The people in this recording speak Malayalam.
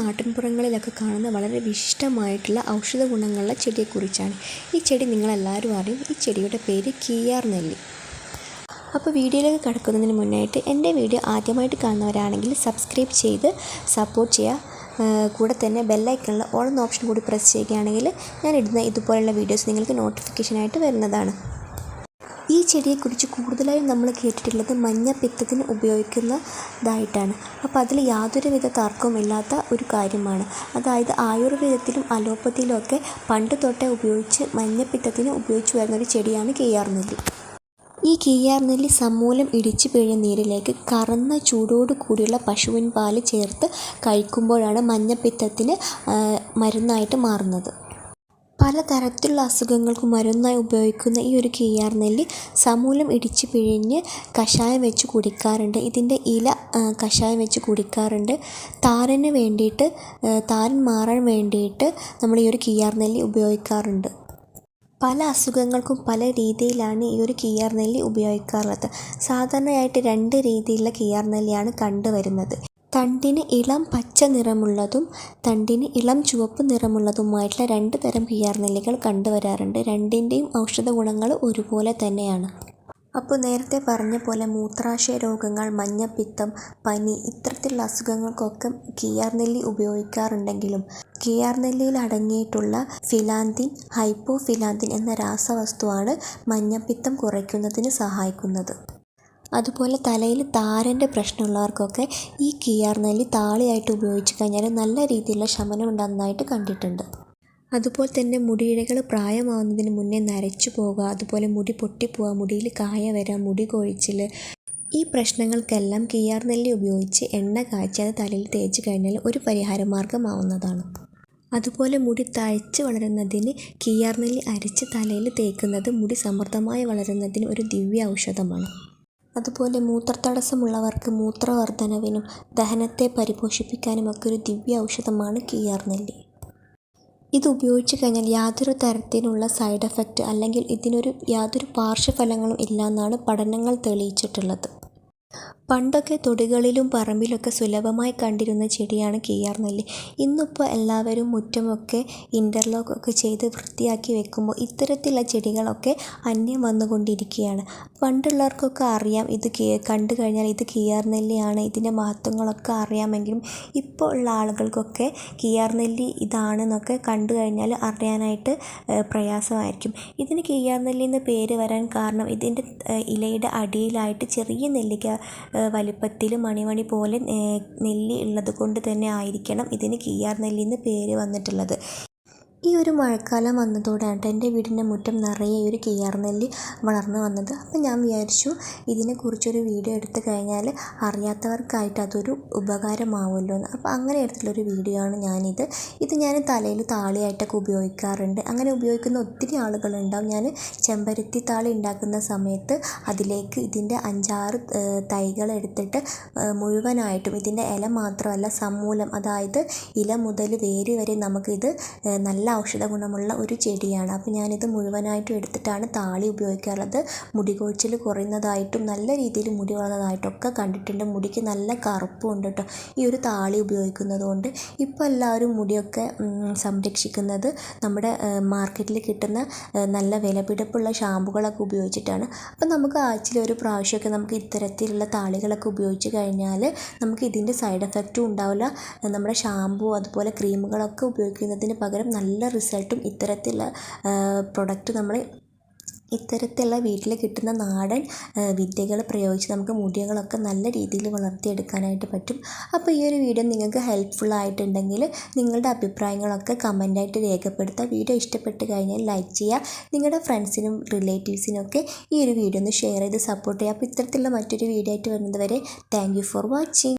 നാട്ടിൻപുറങ്ങളിലൊക്കെ കാണുന്ന വളരെ വിശിഷ്ടമായിട്ടുള്ള ഔഷധ ഗുണങ്ങളുള്ള ചെടിയെക്കുറിച്ചാണ്. ഈ ചെടി നിങ്ങളെല്ലാവരും അറിയും. ഈ ചെടിയുടെ പേര് കീയാർ നെല്ലി. അപ്പോൾ വീഡിയോയിലേക്ക് കടക്കുന്നതിന് മുന്നായിട്ട് എന്റെ വീഡിയോ ആദ്യമായിട്ട് കാണുന്നവരാണെങ്കിൽ സബ്സ്ക്രൈബ് ചെയ്ത് സപ്പോർട്ട് ചെയ്യുക. കൂടെ തന്നെ ബെല്ലൈക്കണിൽ ഓൾ എന്ന ഓപ്ഷൻ കൂടി പ്രസ് ചെയ്യുകയാണെങ്കിൽ ഞാൻ ഇടുന്ന ഇതുപോലുള്ള വീഡിയോസ് നിങ്ങൾക്ക് നോട്ടിഫിക്കേഷനായിട്ട് വരുന്നതാണ്. ചെടിയെക്കുറിച്ച് കൂടുതലായും നമ്മൾ കേട്ടിട്ടുള്ളത് മഞ്ഞ മഞ്ഞപ്പിത്തത്തിന് ഉപയോഗിക്കുന്നതായിട്ടാണ്. അപ്പോൾ അതിൽ യാതൊരുവിധ തർക്കവുമില്ലാത്ത ഒരു കാര്യമാണ്. അതായത് ആയുർവേദത്തിലും അലോപ്പതിയിലും പണ്ട് തൊട്ടേ ഉപയോഗിച്ച് മഞ്ഞപ്പിത്തത്തിന് ഉപയോഗിച്ച് വരുന്ന ഒരു ചെടിയാണ് കീയാർനെല്ലി ഈ കീയാർനെല്ലി സമൂലം ഇടിച്ചു പിഴിഞ്ഞ നീരിലേക്ക് കറന്ന ചൂടോട് കൂടിയുള്ള പശുവിൻ പാൽ ചേർത്ത് കഴിക്കുമ്പോഴാണ് മഞ്ഞപ്പിത്തത്തിന് മരുന്നായിട്ട് മാറുന്നത്. പലതരത്തിലുള്ള അസുഖങ്ങൾക്ക് മരുന്നായി ഉപയോഗിക്കുന്ന ഈ ഒരു കീയാർ നെല്ലി സമൂലം ഇടിച്ച് പിഴിഞ്ഞ് കഷായം വെച്ച് കുടിക്കാറുണ്ട്. ഇതിന്റെ ഇല കഷായം വെച്ച് കുടിക്കാറുണ്ട്. താരന് വേണ്ടിയിട്ട് താരൻ മാറാൻ വേണ്ടിയിട്ട് നമ്മൾ ഈ ഒരു കീയാർ നെല്ലി ഉപയോഗിക്കാറുണ്ട്. പല അസുഖങ്ങൾക്കും പല രീതിയിലാണ് ഈ ഒരു കീയാർ നെല്ലി ഉപയോഗിക്കാറുള്ളത്. സാധാരണയായിട്ട് രണ്ട് രീതിയിലുള്ള കീയാർ നെല്ലിയാണ് കണ്ടുവരുന്നത്. തണ്ടിന് ഇളം പച്ച നിറമുള്ളതും തണ്ടിന് ഇളം ചുവപ്പ് നിറമുള്ളതുമായിട്ടുള്ള രണ്ട് തരം നെല്ലികൾ കണ്ടുവരാറുണ്ട്. രണ്ടിന്റെയും ഔഷധ ഗുണങ്ങൾ ഒരുപോലെ തന്നെയാണ്. അപ്പോൾ നേരത്തെ പറഞ്ഞ പോലെ മൂത്രാശയ രോഗങ്ങൾ മഞ്ഞപ്പിത്തം പനി ഇത്തരത്തിലുള്ള അസുഖങ്ങൾക്കൊക്കെ നെല്ലി ഉപയോഗിക്കാറുണ്ടെങ്കിലും നെല്ലിയിൽ അടങ്ങിയിട്ടുള്ള ഫിലാന്തിൻ ഹൈപ്പോ ഫിലാന്തിൻ എന്ന രാസവസ്തുവാണ് മഞ്ഞപ്പിത്തം കുറയ്ക്കുന്നതിന് സഹായിക്കുന്നത്. അതുപോലെ തലയിൽ താരന്റെ പ്രശ്നമുള്ളവർക്കൊക്കെ ഈ കിയാർ നെല്ലി താളിയായിട്ട് ഉപയോഗിച്ച് കഴിഞ്ഞാൽ നല്ല രീതിയിലുള്ള ശമനം ഉണ്ടാകുന്നതായിട്ട് കണ്ടിട്ടുണ്ട്. അതുപോലെ തന്നെ മുടിയിഴകൾ പ്രായമാവുന്നതിന് മുന്നേ നരച്ചു പോകുക അതുപോലെ മുടി പൊട്ടിപ്പോവുക മുടിയിൽ കായ വരിക മുടി കൊഴിച്ചിൽ ഈ പ്രശ്നങ്ങൾക്കെല്ലാം കിയാർ നെല്ലി ഉപയോഗിച്ച് എണ്ണ കാച്ചി അത് തലയിൽ തേച്ച് കഴിഞ്ഞാൽ ഒരു പരിഹാര മാർഗമാവുന്നതാണ് അതുപോലെ മുടി തഴച്ച് വളരുന്നതിന് കിയാർ നെല്ലി അരച്ച് തലയിൽ തേക്കുന്നത് മുടി സമൃദ്ധമായി വളരുന്നതിന് ഒരു ദിവ്യ ഔഷധമാണ്. അതുപോലെ മൂത്രതടസ്സമുള്ളവർക്ക് മൂത്രവർദ്ധനവിനും ദഹനത്തെ പരിപോഷിപ്പിക്കാനുമൊക്കെ ഒരു ദിവ്യ ഔഷധമാണ് നെല്ലി ഇത് ഉപയോഗിച്ച് കഴിഞ്ഞാൽ യാതൊരു തരത്തിലുള്ള സൈഡ് എഫക്റ്റ് അല്ലെങ്കിൽ ഇതിനൊരു യാതൊരു പാർശ്വഫലങ്ങളും ഇല്ല എന്നാണ് പഠനങ്ങൾ തെളിയിച്ചിട്ടുള്ളത്. പണ്ടൊക്കെ തൊടികളിലും പറമ്പിലൊക്കെ സുലഭമായി കണ്ടിരുന്ന ചെടിയാണ് നെല്ലി. ഇന്നിപ്പോൾ എല്ലാവരും മുറ്റമൊക്കെ ഇന്റർലോക്ക് ഒക്കെ ചെയ്ത് വൃത്തിയാക്കി വെക്കുമ്പോൾ ഇത്തരത്തിലുള്ള ചെടികളൊക്കെ അന്യം വന്നുകൊണ്ടിരിക്കുകയാണ്. പണ്ടുള്ളവർക്കൊക്കെ അറിയാം ഇത് കണ്ടു കഴിഞ്ഞാൽ ഇത് നെല്ലിയാണ് ഇതിന്റെ മഹത്വങ്ങളൊക്കെ അറിയാമെങ്കിലും ഇപ്പോൾ ഉള്ള ആളുകൾക്കൊക്കെ നെല്ലി ഇതാണെന്നൊക്കെ കണ്ടു കഴിഞ്ഞാൽ അറിയാനായിട്ട് പ്രയാസമായിരിക്കും. ഇതിന് നെല്ലി എന്ന് പേര് വരാൻ കാരണം ഇതിന്റെ ഇലയുടെ അടിയിലായിട്ട് ചെറിയ നെല്ലിക്ക വലിപ്പത്തിൽ മണിമണി പോലെ നെല്ലി ഉള്ളത് കൊണ്ട് തന്നെ ആയിരിക്കണം ഇതിന് കീയാർ നെല്ലി എന്ന് പേര് വന്നിട്ടുള്ളത്. ഈ ഒരു മഴക്കാലം വന്നതോടെയാണ് എന്റെ വീടിന്റെ മുറ്റം നിറയെ ഒരു കിയാർനെല്ലി വളർന്നു വന്നത്. അപ്പം ഞാൻ വിചാരിച്ചു ഇതിനെക്കുറിച്ചൊരു വീഡിയോ എടുത്തു കഴിഞ്ഞാൽ അറിയാത്തവർക്കായിട്ട് അതൊരു ഉപകാരമാവുമല്ലോ എന്ന്. അപ്പോൾ അങ്ങനെ എടുത്തിട്ടുള്ളൊരു വീഡിയോ ആണ് ഞാനിത്. ഇത് ഞാൻ തലയിൽ താളിയായിട്ടൊക്കെ ഉപയോഗിക്കാറുണ്ട്. അങ്ങനെ ഉപയോഗിക്കുന്ന ഒത്തിരി ആളുകളുണ്ടാവും. ഞാൻ ചെമ്പരത്തി താളി ഉണ്ടാക്കുന്ന സമയത്ത് അതിലേക്ക് ഇതിന്റെ അഞ്ചാറ് തൈകൾ എടുത്തിട്ട് മുഴുവനായിട്ടും ഇതിന്റെ ഇല മാത്രമല്ല സമൂലം അതായത് ഇല മുതൽ വേര് വരെ നമുക്കിത് നല്ല ഔഷധ ഗുണമുള്ള ഒരു ചെടിയാണ്. അപ്പോൾ ഞാനിത് മുഴുവനായിട്ടും എടുത്തിട്ടാണ് താളി ഉപയോഗിക്കാറുള്ളത്. മുടി കൊഴിച്ചിൽ കുറയുന്നതായിട്ടും നല്ല രീതിയിൽ മുടി വളർന്നതായിട്ടൊക്കെ കണ്ടിട്ടുണ്ട്. മുടിക്ക് നല്ല കറുപ്പും ഉണ്ട് കേട്ടോ. ഈ ഒരു താളി ഉപയോഗിക്കുന്നത് കൊണ്ട് ഇപ്പോൾ എല്ലാവരും മുടിയൊക്കെ സംരക്ഷിക്കുന്നത് നമ്മുടെ മാർക്കറ്റിൽ കിട്ടുന്ന നല്ല വിലപിടിപ്പുള്ള ഷാമ്പുകളൊക്കെ ഉപയോഗിച്ചിട്ടാണ്. അപ്പോൾ നമുക്ക് ആഴ്ചയിൽ ഒരു പ്രാവശ്യമൊക്കെ നമുക്ക് ഇത്തരത്തിലുള്ള താളികളൊക്കെ ഉപയോഗിച്ച് കഴിഞ്ഞാൽ നമുക്ക് ഇതിന്റെ സൈഡ് എഫക്റ്റും ഉണ്ടാവില്ല. നമ്മുടെ ഷാമ്പു അതുപോലെ ക്രീമുകളൊക്കെ ഉപയോഗിക്കുന്നതിന് പകരം നല്ല നല്ല റിസൾട്ടും ഇത്തരത്തിലുള്ള പ്രൊഡക്റ്റ് നമ്മൾ ഇത്തരത്തിലുള്ള വീട്ടിൽ കിട്ടുന്ന നാടൻ വിദ്യകൾ പ്രയോഗിച്ച് നമുക്ക് മുടികളൊക്കെ നല്ല രീതിയിൽ വളർത്തിയെടുക്കാനായിട്ട് പറ്റും. അപ്പോൾ ഈ ഒരു വീഡിയോ നിങ്ങൾക്ക് ഹെൽപ്ഫുൾ ആയിട്ടുണ്ടെങ്കിൽ നിങ്ങളുടെ അഭിപ്രായങ്ങളൊക്കെ കമന്റായിട്ട് രേഖപ്പെടുത്തുക. വീഡിയോ ഇഷ്ടപ്പെട്ട് കഴിഞ്ഞാൽ ലൈക്ക് ചെയ്യുക. നിങ്ങളുടെ ഫ്രണ്ട്സിനും റിലേറ്റീവ്സിനും ഒക്കെ ഈ ഒരു വീഡിയോ ഒന്ന് ഷെയർ ചെയ്ത് സപ്പോർട്ട് ചെയ്യുക. അപ്പോൾ ഇത്തരത്തിലുള്ള മറ്റൊരു വീഡിയോ ആയിട്ട് വരുന്നത് വരെ താങ്ക് ഫോർ വാച്ചിങ്